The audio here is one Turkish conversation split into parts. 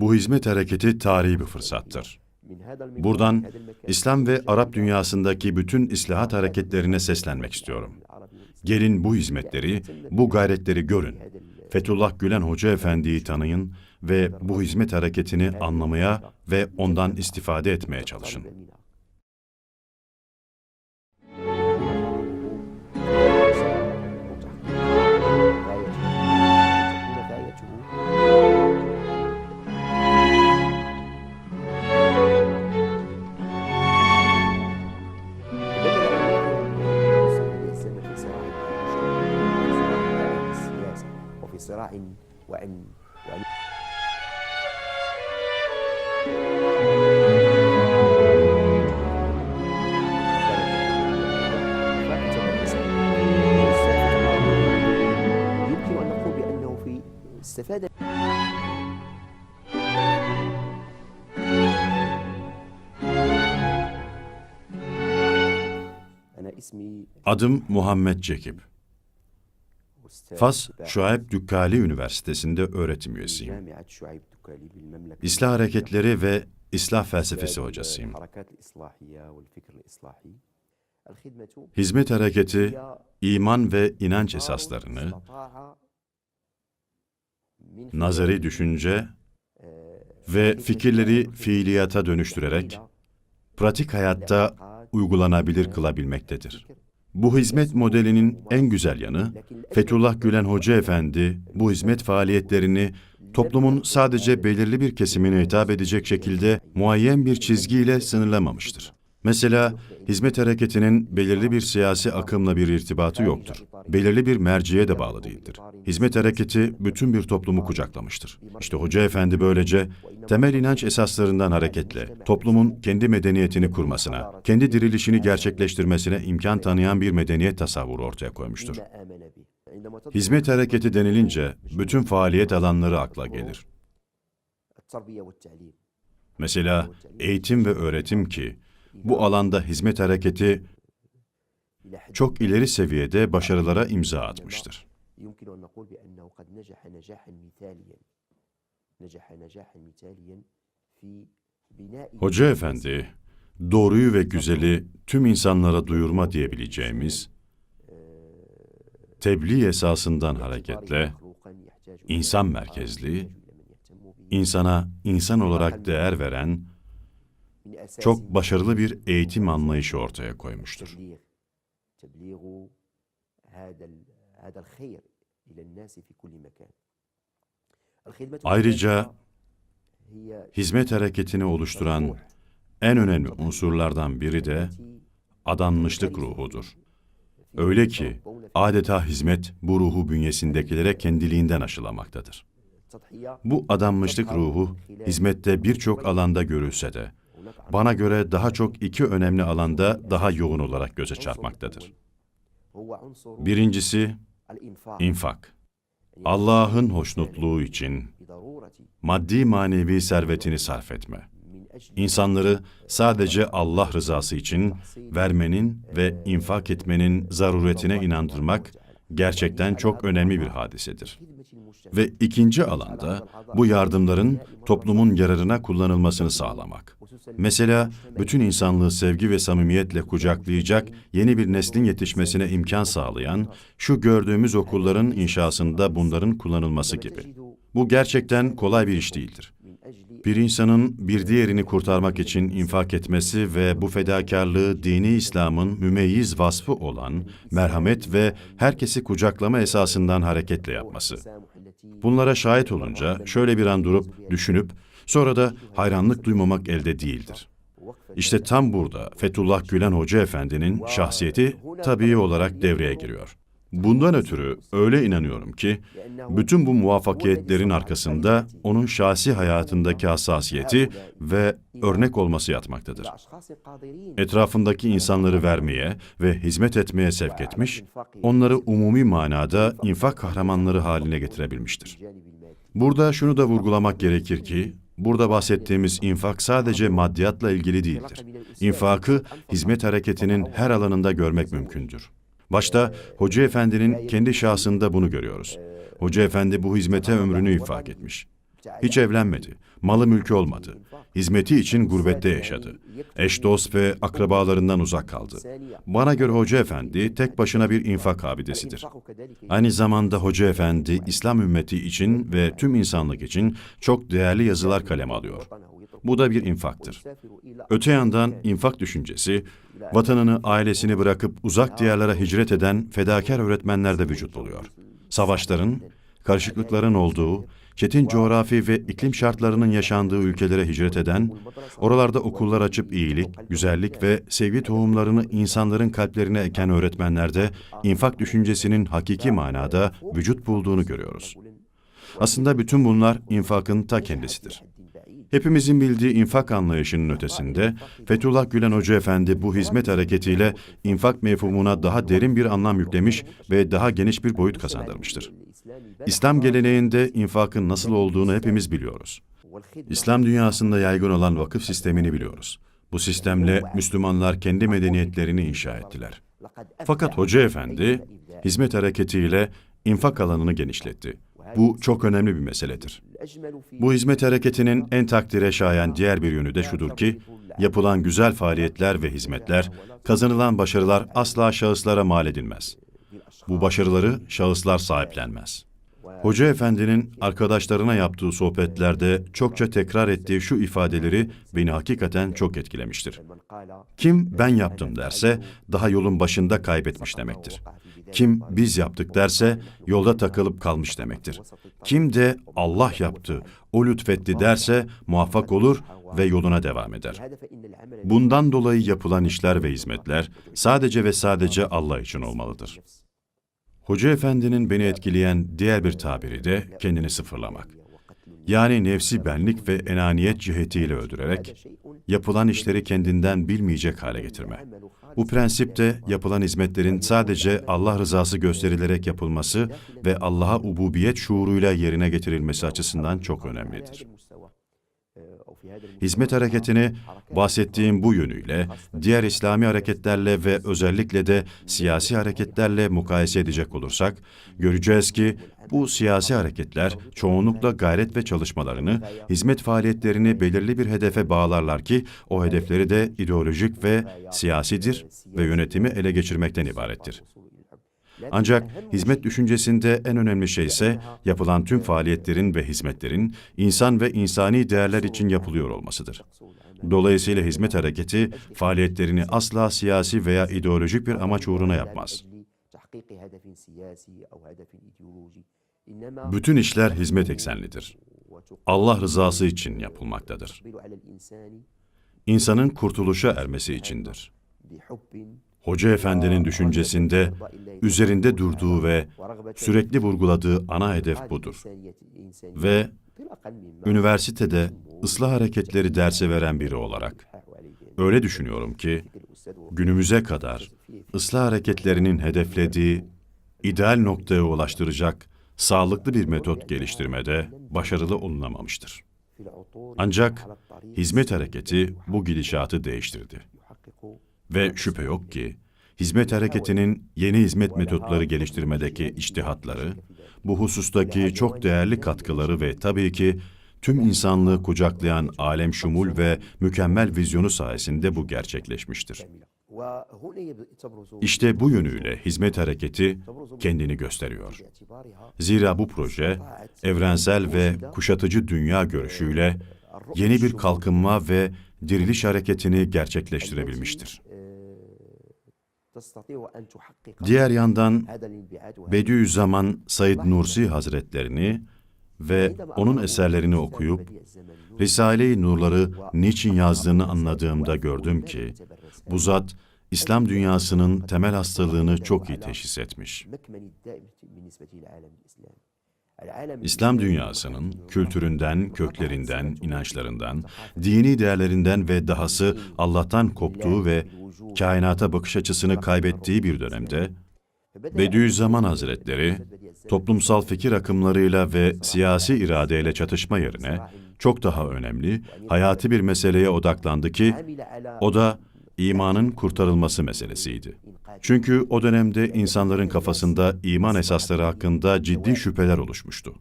Bu hizmet hareketi tarihi bir fırsattır. Buradan İslam ve Arap dünyasındaki bütün islahat hareketlerine seslenmek istiyorum. Gelin bu hizmetleri, bu gayretleri görün. Fethullah Gülen Hoca Efendi'yi tanıyın ve bu hizmet hareketini anlamaya ve ondan istifade etmeye çalışın. felsefe de... Adım Muhammed Cekip. Fas Şuayb Dükkali Üniversitesi'nde öğretim üyesiyim. İslah hareketleri ve İslah felsefesi hocasıyım. Hizmet hareketi, iman ve inanç esaslarını, nazari düşünce ve fikirleri fiiliyata dönüştürerek pratik hayatta uygulanabilir kılabilmektedir. Bu hizmet modelinin en güzel yanı, Fethullah Gülen Hoca Efendi bu hizmet faaliyetlerini toplumun sadece belirli bir kesimine hitap edecek şekilde muayyen bir çizgiyle sınırlamamıştır. Mesela hizmet hareketinin belirli bir siyasi akımla bir irtibatı yoktur. Belirli bir merciye de bağlı değildir. Hizmet hareketi bütün bir toplumu kucaklamıştır. İşte Hoca Efendi böylece temel inanç esaslarından hareketle toplumun kendi medeniyetini kurmasına, kendi dirilişini gerçekleştirmesine imkan tanıyan bir medeniyet tasavvuru ortaya koymuştur. Hizmet hareketi denilince bütün faaliyet alanları akla gelir. Mesela eğitim ve öğretim ki bu alanda hizmet hareketi çok ileri seviyede başarılara imza atmıştır. Hoca efendi, doğruyu ve güzeli tüm insanlara duyurma diyebileceğimiz tebliğ esasından hareketle insan merkezli, insana insan olarak değer veren çok başarılı bir eğitim anlayışı ortaya koymuştur. Ayrıca hizmet hareketini oluşturan en önemli unsurlardan biri de adanmışlık ruhudur. Öyle ki adeta hizmet bu ruhu bünyesindekilere kendiliğinden aşılamaktadır. Bu adanmışlık ruhu hizmette birçok alanda görülse de bana göre daha çok iki önemli alanda daha yoğun olarak göze çarpmaktadır. Birincisi infak. Allah'ın hoşnutluğu için maddi manevi servetini sarf etme. İnsanları sadece Allah rızası için vermenin ve infak etmenin zaruretine inandırmak gerçekten çok önemli bir hadisedir. Ve ikinci alanda bu yardımların toplumun yararına kullanılmasını sağlamak. Mesela bütün insanlığı sevgi ve samimiyetle kucaklayacak yeni bir neslin yetişmesine imkan sağlayan şu gördüğümüz okulların inşasında bunların kullanılması gibi. Bu gerçekten kolay bir iş değildir. Bir insanın bir diğerini kurtarmak için infak etmesi ve bu fedakarlığı dini İslam'ın mümeyyiz vasfı olan merhamet ve herkesi kucaklama esasından hareketle yapması. Bunlara şahit olunca şöyle bir an durup, düşünüp Sonra da hayranlık duymamak elde değildir. İşte tam burada Fethullah Gülen Hoca Efendi'nin şahsiyeti tabii olarak devreye giriyor. Bundan ötürü öyle inanıyorum ki bütün bu muvaffakiyetlerin arkasında onun şahsi hayatındaki hassasiyeti ve örnek olması yatmaktadır. Etrafındaki insanları vermeye ve hizmet etmeye sevk etmiş, onları umumi manada infak kahramanları haline getirebilmiştir. Burada şunu da vurgulamak gerekir ki burada bahsettiğimiz infak sadece maddiyatla ilgili değildir. İnfakı hizmet hareketinin her alanında görmek mümkündür. Başta Hoca Efendi'nin kendi şahsında bunu görüyoruz. Hoca Efendi bu hizmete ömrünü infak etmiş. Hiç evlenmedi. Malı mülkü olmadı. Hizmeti için gurbette yaşadı. Eş dost ve akrabalarından uzak kaldı. Bana göre Hoca Efendi tek başına bir infak abidesidir. Aynı zamanda Hoca Efendi İslam ümmeti için ve tüm insanlık için çok değerli yazılar kaleme alıyor. Bu da bir infaktır. Öte yandan infak düşüncesi, vatanını, ailesini bırakıp uzak diyarlara hicret eden fedakar öğretmenlerde vücut buluyor. Savaşların, karışıklıkların olduğu, çetin coğrafi ve iklim şartlarının yaşandığı ülkelere hicret eden, oralarda okullar açıp iyilik, güzellik ve sevgi tohumlarını insanların kalplerine eken öğretmenlerde infak düşüncesinin hakiki manada vücut bulduğunu görüyoruz. Aslında bütün bunlar infakın ta kendisidir. Hepimizin bildiği infak anlayışının ötesinde, Fethullah Gülen Hoca Efendi bu hizmet hareketiyle infak mefhumuna daha derin bir anlam yüklemiş ve daha geniş bir boyut kazandırmıştır. İslam geleneğinde infakın nasıl olduğunu hepimiz biliyoruz. İslam dünyasında yaygın olan vakıf sistemini biliyoruz. Bu sistemle Müslümanlar kendi medeniyetlerini inşa ettiler. Fakat Hoca Efendi, hizmet hareketiyle infak alanını genişletti. Bu çok önemli bir meseledir. Bu hizmet hareketinin en takdire şayan diğer bir yönü de şudur ki, yapılan güzel faaliyetler ve hizmetler, kazanılan başarılar asla şahıslara mal edilmez. Bu başarıları şahıslar sahiplenmez. Hoca Efendi'nin arkadaşlarına yaptığı sohbetlerde çokça tekrar ettiği şu ifadeleri beni hakikaten çok etkilemiştir. Kim ben yaptım derse daha yolun başında kaybetmiş demektir. Kim biz yaptık derse yolda takılıp kalmış demektir. Kim de Allah yaptı, o lütfetti derse muvaffak olur ve yoluna devam eder. Bundan dolayı yapılan işler ve hizmetler sadece ve sadece Allah için olmalıdır. Hoca Efendi'nin beni etkileyen diğer bir tabiri de kendini sıfırlamak. Yani nefsi benlik ve enaniyet cihetiyle öldürerek, yapılan işleri kendinden bilmeyecek hale getirme. Bu prensip de yapılan hizmetlerin sadece Allah rızası gösterilerek yapılması ve Allah'a ububiyet şuuruyla yerine getirilmesi açısından çok önemlidir. Hizmet hareketini bahsettiğim bu yönüyle diğer İslami hareketlerle ve özellikle de siyasi hareketlerle mukayese edecek olursak, göreceğiz ki bu siyasi hareketler çoğunlukla gayret ve çalışmalarını, hizmet faaliyetlerini belirli bir hedefe bağlarlar ki o hedefleri de ideolojik ve siyasidir ve yönetimi ele geçirmekten ibarettir. Ancak hizmet düşüncesinde en önemli şey ise yapılan tüm faaliyetlerin ve hizmetlerin insan ve insani değerler için yapılıyor olmasıdır. Dolayısıyla hizmet hareketi faaliyetlerini asla siyasi veya ideolojik bir amaç uğruna yapmaz. Bütün işler hizmet eksenlidir. Allah rızası için yapılmaktadır. İnsanın kurtuluşa ermesi içindir. Hoca Efendi'nin düşüncesinde üzerinde durduğu ve sürekli vurguladığı ana hedef budur. Ve üniversitede ıslah hareketleri dersi veren biri olarak öyle düşünüyorum ki günümüze kadar ıslah hareketlerinin hedeflediği ideal noktaya ulaştıracak sağlıklı bir metot geliştirmede başarılı olunamamıştır. Ancak hizmet hareketi bu gidişatı değiştirdi. Ve şüphe yok ki, hizmet hareketinin yeni hizmet metotları geliştirmedeki iştihatları, bu husustaki çok değerli katkıları ve tabii ki tüm insanlığı kucaklayan alem şumul ve mükemmel vizyonu sayesinde bu gerçekleşmiştir. İşte bu yönüyle hizmet hareketi kendini gösteriyor. Zira bu proje evrensel ve kuşatıcı dünya görüşüyle yeni bir kalkınma ve diriliş hareketini gerçekleştirebilmiştir. Diğer yandan Bediüzzaman Said Nursi Hazretlerini ve onun eserlerini okuyup Risale-i Nurları niçin yazdığını anladığımda gördüm ki bu zat İslam dünyasının temel hastalığını çok iyi teşhis etmiş. İslam dünyasının kültüründen, köklerinden, inançlarından, dini değerlerinden ve dahası Allah'tan koptuğu ve kainata bakış açısını kaybettiği bir dönemde, Bediüzzaman Hazretleri, toplumsal fikir akımlarıyla ve siyasi iradeyle çatışma yerine, çok daha önemli, hayati bir meseleye odaklandı ki, o da imanın kurtarılması meselesiydi. Çünkü o dönemde insanların kafasında iman esasları hakkında ciddi şüpheler oluşmuştu.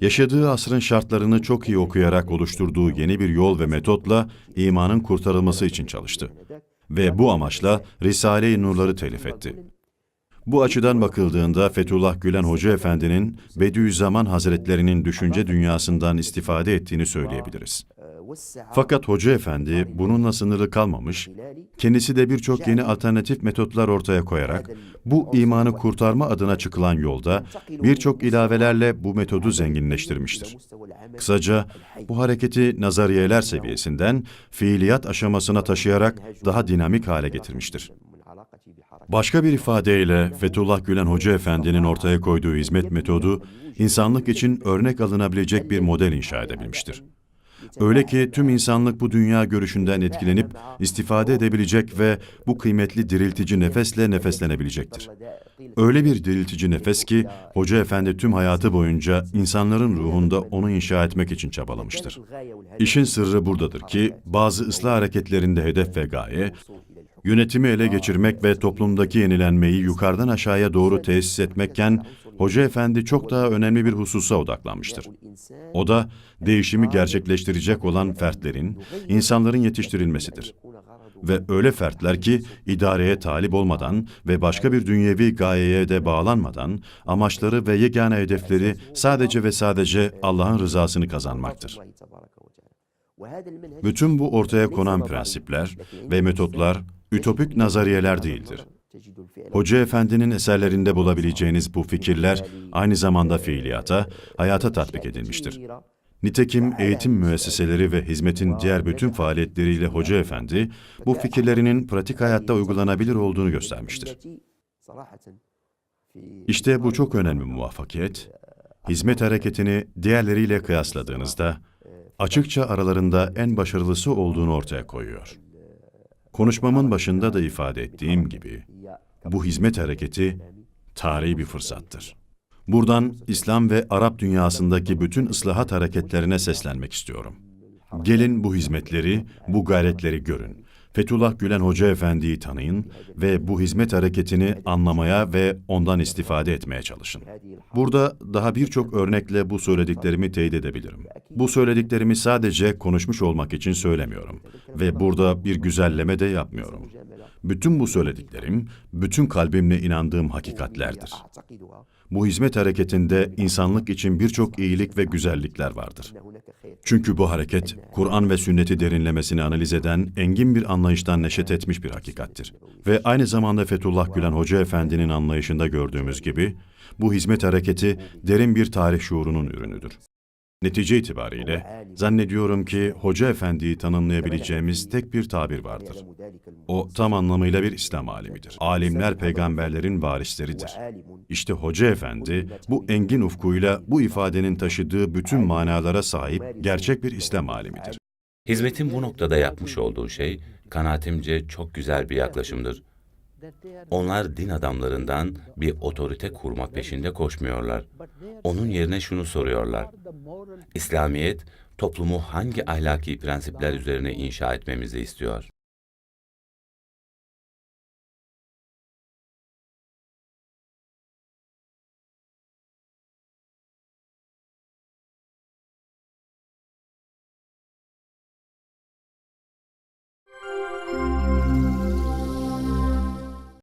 Yaşadığı asrın şartlarını çok iyi okuyarak oluşturduğu yeni bir yol ve metotla imanın kurtarılması için çalıştı. Ve bu amaçla Risale-i Nurları telif etti. Bu açıdan bakıldığında Fethullah Gülen Hoca Efendi'nin Bediüzzaman Hazretlerinin düşünce dünyasından istifade ettiğini söyleyebiliriz. Fakat Hoca Efendi bununla sınırlı kalmamış, kendisi de birçok yeni alternatif metotlar ortaya koyarak bu imanı kurtarma adına çıkılan yolda birçok ilavelerle bu metodu zenginleştirmiştir. Kısaca bu hareketi nazariyeler seviyesinden fiiliyat aşamasına taşıyarak daha dinamik hale getirmiştir. Başka bir ifadeyle Fethullah Gülen Hoca Efendi'nin ortaya koyduğu hizmet metodu, insanlık için örnek alınabilecek bir model inşa edebilmiştir. Öyle ki tüm insanlık bu dünya görüşünden etkilenip istifade edebilecek ve bu kıymetli diriltici nefesle nefeslenebilecektir. Öyle bir diriltici nefes ki Hoca Efendi tüm hayatı boyunca insanların ruhunda onu inşa etmek için çabalamıştır. İşin sırrı buradadır ki bazı ıslah hareketlerinde hedef ve gaye yönetimi ele geçirmek ve toplumdaki yenilenmeyi yukarıdan aşağıya doğru tesis etmekken Hoca Efendi çok daha önemli bir hususa odaklanmıştır. O da değişimi gerçekleştirecek olan fertlerin, insanların yetiştirilmesidir. Ve öyle fertler ki idareye talip olmadan ve başka bir dünyevi gayeye de bağlanmadan amaçları ve yegane hedefleri sadece ve sadece Allah'ın rızasını kazanmaktır. Bütün bu ortaya konan prensipler ve metotlar ütopik nazariyeler değildir. Hoca Efendi'nin eserlerinde bulabileceğiniz bu fikirler aynı zamanda fiiliyata, hayata tatbik edilmiştir. Nitekim eğitim müesseseleri ve hizmetin diğer bütün faaliyetleriyle Hoca Efendi, bu fikirlerinin pratik hayatta uygulanabilir olduğunu göstermiştir. İşte bu çok önemli muvaffakiyet. Hizmet hareketini diğerleriyle kıyasladığınızda, açıkça aralarında en başarılısı olduğunu ortaya koyuyor. Konuşmamın başında da ifade ettiğim gibi, bu hizmet hareketi tarihi bir fırsattır. Buradan İslam ve Arap dünyasındaki bütün ıslahat hareketlerine seslenmek istiyorum. Gelin bu hizmetleri, bu gayretleri görün. Fethullah Gülen Hoca Efendi'yi tanıyın ve bu hizmet hareketini anlamaya ve ondan istifade etmeye çalışın. Burada daha birçok örnekle bu söylediklerimi teyit edebilirim. Bu söylediklerimi sadece konuşmuş olmak için söylemiyorum ve burada bir güzelleme de yapmıyorum. Bütün bu söylediklerim, bütün kalbimle inandığım hakikatlerdir. Bu hizmet hareketinde insanlık için birçok iyilik ve güzellikler vardır. Çünkü bu hareket, Kur'an ve sünneti derinlemesine analiz eden engin bir anlayıştan neşet etmiş bir hakikattir. Ve aynı zamanda Fethullah Gülen Hoca Efendi'nin anlayışında gördüğümüz gibi, bu hizmet hareketi derin bir tarih şuurunun ürünüdür. Netice itibariyle zannediyorum ki Hoca Efendi'yi tanımlayabileceğimiz tek bir tabir vardır. O tam anlamıyla bir İslam alimidir. Alimler peygamberlerin varisleridir. İşte Hoca Efendi bu engin ufkuyla bu ifadenin taşıdığı bütün manalara sahip gerçek bir İslam alimidir. Hizmetin bu noktada yapmış olduğu şey, kanaatimce çok güzel bir yaklaşımdır. Onlar din adamlarından bir otorite kurmak peşinde koşmuyorlar. Onun yerine şunu soruyorlar. İslamiyet, toplumu hangi ahlaki prensipler üzerine inşa etmemizi istiyor?